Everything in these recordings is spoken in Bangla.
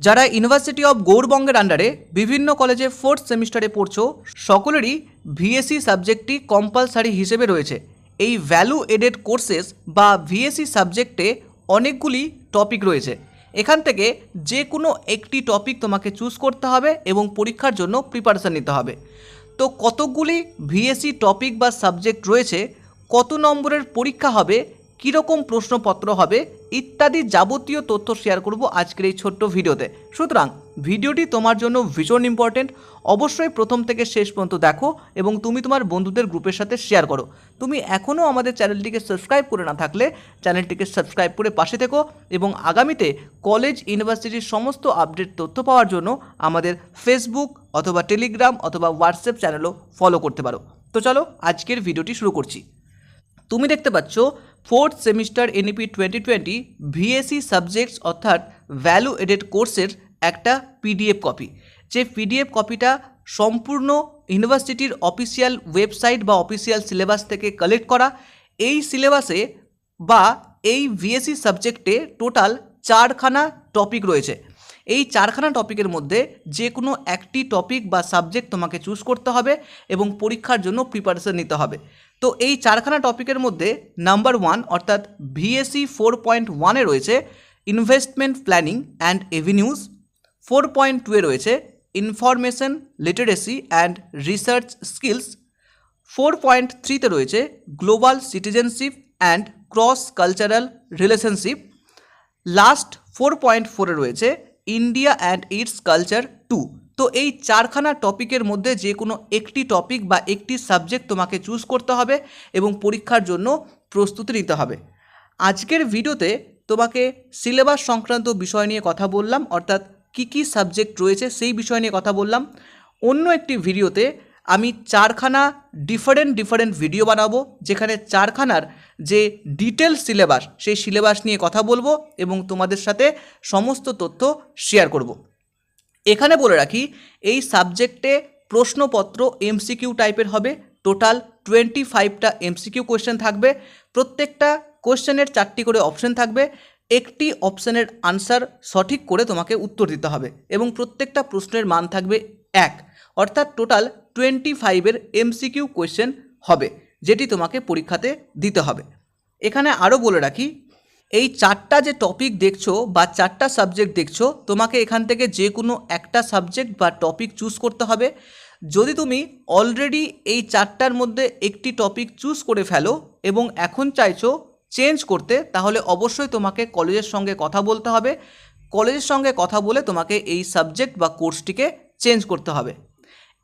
যারা ইউনিভার্সিটি অফ গৌরবঙ্গের আন্ডারে বিভিন্ন কলেজে ফোর্থ সেমিস্টারে পড়ছো, সকলেরই ভিএসসি সাবজেক্টটি কম্পালসারি হিসেবে রয়েছে। এই ভ্যালু এডেড কোর্সেস বা ভিএসসি সাবজেক্টে অনেকগুলি টপিক রয়েছে। এখান থেকে যে কোনো একটি টপিক তোমাকে চুজ করতে হবে এবং পরীক্ষার জন্য প্রিপারেশান নিতে হবে। তো কতকগুলি ভিএসসি টপিক বা সাবজেক্ট রয়েছে, কত নম্বরের পরীক্ষা হবে, কীরকম প্রশ্নপত্র হবে ইত্যাদি যাবতীয় তথ্য শেয়ার করব আজকের এই ছোট্ট ভিডিওতে। সুতরাং, ভিডিওটি তোমার জন্য ভীষণ ইম্পর্টেন্ট অবশ্যই প্রথম থেকে শেষ পর্যন্ত দেখো এবং তুমি তোমার বন্ধুদের গ্রুপের সাথে শেয়ার করো। তুমি এখনও আমাদের চ্যানেলটিকে সাবস্ক্রাইব করে না থাকলে, চ্যানেলটিকে সাবস্ক্রাইব করে পাশে থেকো এবং আগামীতে কলেজ ইউনিভার্সিটির সমস্ত আপডেট তথ্য পাওয়ার জন্য আমাদের ফেসবুক অথবা টেলিগ্রাম অথবা হোয়াটসঅ্যাপ চ্যানেলও ফলো করতে পারো। তো চলো, আজকের ভিডিওটি শুরু করছি। তুমি দেখতে পাচ্ছ fourth semester NEP twenty twenty VSC subjects অর্থাৎ ভ্যালু এডেড কোর্সের একটা পিডিএফ কপি যে পিডিএফ কপিটা সম্পূর্ণ ইউনিভার্সিটির অফিসিয়াল ওয়েবসাইট বা অফিসিয়াল সিলেবাস থেকে কালেক্ট করা। এই সিলেবাসে বা এই ভিএসসি সাবজেক্টে টোটাল চারখানা টপিক রয়েছে। এই চারখানা টপিকের মধ্যে যে কোনো একটি টপিক বা সাবজেক্ট তোমাকে চুজ করতে হবে এবং পরীক্ষার জন্য প্রিপারেশন নিতে হবে। তো এই চারখানা টপিকের মধ্যে নাম্বার ওয়ান অর্থাৎ ভিএসসি ফোর পয়েন্ট ওয়ানে রয়েছে investment planning and avenues four point টুয়ে রয়েছে information literacy and research skills four point থ্রিতে রয়েছে global citizenship and cross cultural relationship last four point ফোরে রয়েছে India and its culture too তো এই চারখানা টপিকের মধ্যে যে কোনো একটি টপিক বা একটি সাবজেক্ট তোমাকে চুজ করতে হবে এবং পরীক্ষার জন্য প্রস্তুতি নিতে হবে। আজকের ভিডিওতে তোমাকে সিলেবাস সংক্রান্ত বিষয় নিয়ে কথা বললাম, অর্থাৎ কী কী সাবজেক্ট রয়েছে সেই বিষয় নিয়ে কথা বললাম। অন্য একটি ভিডিওতে আমি চারখানা ডিফারেন্ট ডিফারেন্ট ভিডিও বানাবো, যেখানে চারখানার যে ডিটেল সিলেবাস সেই সিলেবাস নিয়ে কথা বলব এবং তোমাদের সাথে সমস্ত তথ্য শেয়ার করব। এখানে বলে রাখি, এই সাবজেক্টে প্রশ্নপত্র এমসিকিউ টাইপের হবে টোটাল টোয়েন্টি ফাইভটা এমসিকিউ কোয়েশ্চেন থাকবে, প্রত্যেকটা কোয়েশ্চেনের চারটি করে অপশন থাকবে, একটি অপশানের আনসার সঠিক করে তোমাকে উত্তর দিতে হবে এবং প্রত্যেকটা প্রশ্নের মান থাকবে এক, অর্থাৎ টোটাল টোয়েন্টি ফাইভের এমসিকিউ কোয়েশ্চেন হবে। যেটি তোমাকে পরীক্ষাতে দিতে হবে। এখানে আরও বলে রাখি, এই চারটা যে টপিক দেখছ বা চারটা সাবজেক্ট দেখছ, তোমাকে এখান থেকে যে কোনো একটা সাবজেক্ট বা টপিক চুজ করতে হবে। যদি তুমি অলরেডি এই চারটার মধ্যে একটি টপিক চুজ করে ফেলো এবং এখন চাইছো চেঞ্জ করতে, তাহলে অবশ্যই তোমাকে কলেজের সঙ্গে কথা বলতে হবে। কলেজের সঙ্গে কথা বলে তোমাকে এই সাবজেক্ট বা কোর্সটিকে চেঞ্জ করতে হবে।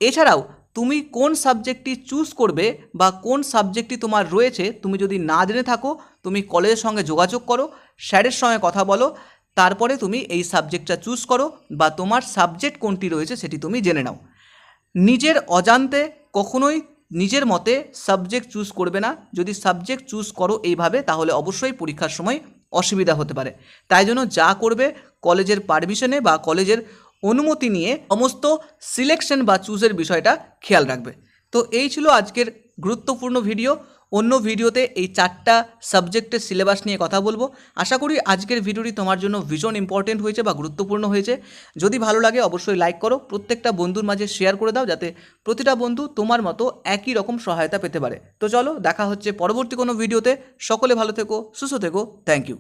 এছাড়াও তুমি কোন সাবজেক্টটি চুজ করবে বা কোন সাবজেক্টটি তোমার রয়েছে, তুমি যদি না জেনে থাকো, তুমি কলেজের সঙ্গে যোগাযোগ করো স্যারের সঙ্গে কথা বলো, তারপরে তুমি এই সাবজেক্টটা চুজ করো বা তোমার সাবজেক্ট কোনটি রয়েছে সেটি তুমি জেনে নাও। নিজের অজান্তে কখনোই নিজের মতে সাবজেক্ট চুজ করবে না। যদি সাবজেক্ট চুজ করো এইভাবে, তাহলে অবশ্যই পরীক্ষার সময় অসুবিধা হতে পারে। তাই জন্য যা করবে কলেজের পারমিশনে বা কলেজের অনুমতি নিয়ে সমস্ত সিলেকশন বা চুজের বিষয়টা খেয়াল রাখবে। তো এই ছিল আজকের গুরুত্বপূর্ণ ভিডিও অন্য ভিডিওতে এই চারটা সাবজেক্টের সিলেবাস নিয়ে কথা বলব। আশা করি আজকের ভিডিওটি তোমার জন্য ভীষণ ইম্পর্টেন্ট হয়েছে বা গুরুত্বপূর্ণ হয়েছে। যদি ভালো লাগে অবশ্যই লাইক করো। প্রত্যেকটা বন্ধুর মাঝে শেয়ার করে দাও যাতে প্রতিটা বন্ধু তোমার মতো একই রকম সহায়তা পেতে পারে। তো চলো, দেখা হচ্ছে পরবর্তী কোনো ভিডিওতে সকলে ভালো থেকো, সুস্থ থেকো। Thank you